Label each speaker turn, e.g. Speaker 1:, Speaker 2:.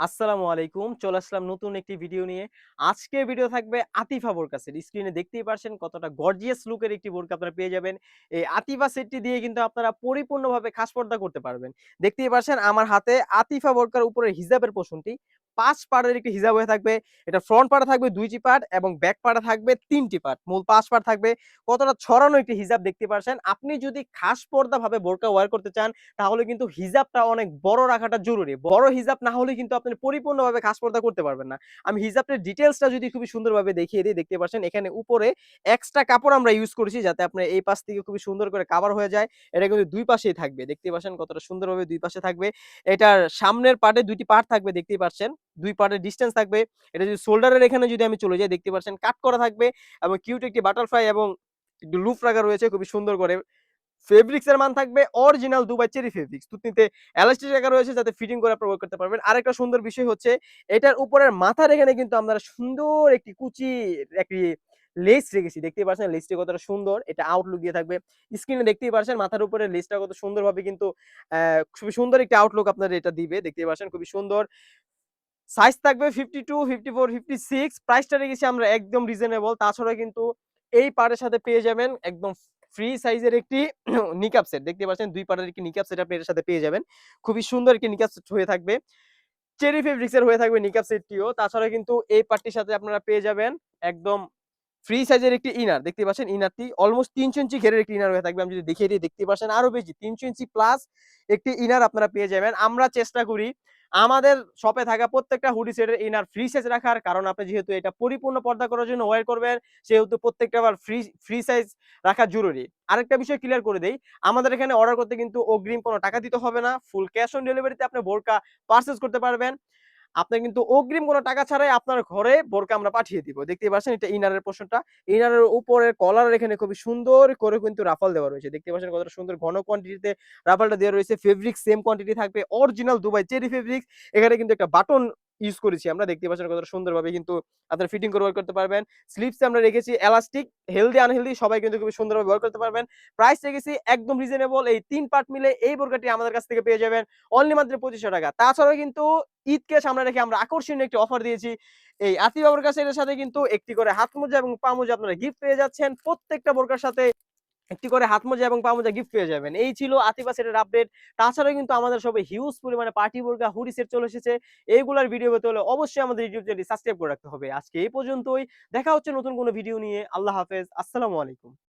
Speaker 1: আসসালামু আলাইকুম। চলে আসলাম নতুন একটি ভিডিও নিয়ে। আজকে ভিডিও থাকবে আতিফা বোরকাসের স্ক্রিনে দেখতেই পারছেন কতটা গর্জিয়াস লুকের একটি বোরকা আপনারা পেয়ে যাবেন। এই আতিফা সেটটি দিয়ে কিন্তু আপনারা পরিপূর্ণভাবে খাস পর্দা করতে পারবেন। দেখতেই পারছেন আমার হাতে আতিফা বোরকার উপরে হিজাবের পোষণটি। পাঁচ পাড়ের একটি হিজাব হয়ে থাকবে। এটা ফ্রন্ট পাড়ে থাকবে দুইটি পার্ট এবং ব্যাক পাড়ে থাকবে তিনটি পার্ট মূল পাঁচ পার্ট থাকবে। কতটা ছড়ানো একটি হিজাব দেখতে পারছেন? আপনি যদি খাস পর্দা ভাবে বোরকা ওয়ার করতে চান, তাহলে কিন্তু হিজাবটা অনেক বড় রাখাটা জরুরি। বড় হিজাব না হলে কিন্তু আপনি পরিপূর্ণভাবে খাস পর্দা করতে পারবেন না। আমি হিজাবটার ডিটেলসটা যদি খুবই সুন্দরভাবে দেখিয়ে দিই, দেখতে পাচ্ছেন এখানে উপরে এক্সট্রা কাপড় আমরা ইউজ করেছি যাতে আপনার এই পাশ থেকে খুবই সুন্দর করে কাভার হয়ে যায়। এটা কিন্তু দুই পাশেই থাকবে। দেখতে পাচ্ছেন কতটা সুন্দরভাবে দুই পাশে থাকবে। এটার সামনের পার্টে দুইটি পার্ট থাকবে, দেখতেই পাচ্ছেন দুই পার্টের ডিস্টেন্স থাকবে। এটা যদি শোল্ডারের এখানে যদি আমি চলে যাই, দেখতে পাচ্ছেন কাট করা থাকবে এবং কিউট একটি বাটারফ্লাই এবং একটু লুপ রাখা রয়েছে, খুবই সুন্দর করে। ফেব্রিক্স এর মান থাকবে অরিজিনাল দুবাই চেরি ফেব্রিক্স তুতনিতে এলাস্টিক রাখা রয়েছে যাতে ফিটিং করে আপনারা work করতে পারবেন। আরেকটা সুন্দর বিষয় হচ্ছে, এটার উপরের মাথার এখানে কিন্তু আমরা সুন্দর একটি কুচি, একটি লেস রেখেছি। দেখতেই পাচ্ছেন লেসটি কতটা সুন্দর। এটা আউটলুক দিয়ে থাকবে। স্ক্রিনে দেখতেই পাচ্ছেন মাথার উপরে লেসটা কত সুন্দরভাবে কিন্তু খুবই সুন্দর একটি আউটলুক আপনার এটা দিবে। দেখতেই পাচ্ছেন খুবই সুন্দর। সাইজ থাকবে fifty two fifty four fifty six প্রাইসটা রেখেছি আমরা একদম রিজনেবল তাছাড়া কিন্তু এই পার্টের সাথে পেয়ে যাবেন একদম ফ্রি সাইজের একটি নিকাপ সেট দেখতে পাচ্ছেন, দুই পার্টের একটি নিকাপ সেট আপনি সাথে পেয়ে যাবেন। খুবই সুন্দর একটি নিকাপ সেট হয়ে থাকবে। চেরি ফেব্রিক্সের হয়ে থাকবে নিকাপ সেটটিও তাছাড়া কিন্তু এই পার্টির সাথে আপনারা পেয়ে যাবেন একদম ফ্রি সাইজের একটি ইনার দেখতে পাচ্ছেন? ইনারটি অলমোস্ট তিনশো ইঞ্চি ঘেরের একটি ইনার হয়ে থাকবে। আমি যদি দেখিয়ে দিই, দেখতে পাচ্ছেন? আরও বেশি, তিনশো ইঞ্চি প্লাস একটি ইনার আপনারা পেয়ে যাবেন। আমরা চেষ্টা করি আমাদের শপে থাকা প্রত্যেকটা হুডি সেটের ইনার ফ্রি সাইজ রাখার। কারণ আপনি যেহেতু এটা পরিপূর্ণ পর্দা করার জন্য ওয়ার করবেন, সেহেতু প্রত্যেকটা আবার ফ্রি ফ্রি সাইজ রাখা জরুরি। আরেকটা বিষয় ক্লিয়ার করে দেই, আমাদের এখানে অর্ডার করতে কিন্তু অগ্রিম কোনো টাকা দিতে হবে না। ফুল ক্যাশ অন ডেলিভারিতে আপনি বোরকা পারচেজ করতে পারবেন। আপনার কিন্তু অগ্রিম কোনো টাকা ছাড়াই আপনার ঘরে বোরকা আমরা পাঠিয়ে দিব। দেখতে পাচ্ছেন এটা ইনারের পোর্শনটা। ইনারের উপরের কলার এখানে খুবই সুন্দর করে কিন্তু রাফাল দেওয়া রয়েছে। দেখতে পাচ্ছেন কতটা সুন্দর ঘন কোয়ান্টিটিতে রাফালটা দেওয়া রয়েছে। ফেব্রিক সেম কোয়ান্টিটি থাকবে। অরিজিনাল দুবাই চেরি ফেব্রিক এখানে কিন্তু একটা বাটন ইউজ করেছি। আমরা দেখতে পাচ্ছেন কতটা সুন্দরভাবে কিন্তু আপনারা ফিটিং করে করতে পারবেন। স্লিপসে আমরা রেখেছি এলাস্টিক হেলদি আনহেলদি সবাই কিন্তু খুবই সুন্দরভাবে ওয়ার্ক করতে পারবেন। প্রাইস রেখেছি একদম রিজনেবল এই তিন পার্ট মিলে এই বোরকাটি আমাদের কাছ থেকে পেয়ে যাবেন। অনলি মাত্র পঁচিশশো টাকা। তাছাড়াও কিন্তু ঈদকে সামনে রেখে আমরা আকর্ষণীয় একটি অফার দিয়েছি। এই আতি বাবুর কাছে এর সাথে কিন্তু একটি করে হাত মোজা এবং পা মোজা আপনারা গিফট পেয়ে যাচ্ছেন। প্রত্যেকটা বোরকার সাথে একটি করে হাত মোজা এবং পা মোজা গিফট পেয়ে যাবেন। এই ছিল আতিফা সেটের আপডেট তাছাড়াও কিন্তু আমাদের সবাই হিউজ পরিমাণে পার্টি বোরকা হুডি সেট চলে এসেছে। এইগুলার ভিডিও পেতে হলে অবশ্যই আমাদের ইউটিউব চ্যানেলটি সাবস্ক্রাইব করে রাখতে হবে। আজকে এই পর্যন্তই। দেখা হচ্ছে নতুন কোনো ভিডিও নিয়ে। আল্লাহ হাফেজ। আসসালামু আলাইকুম।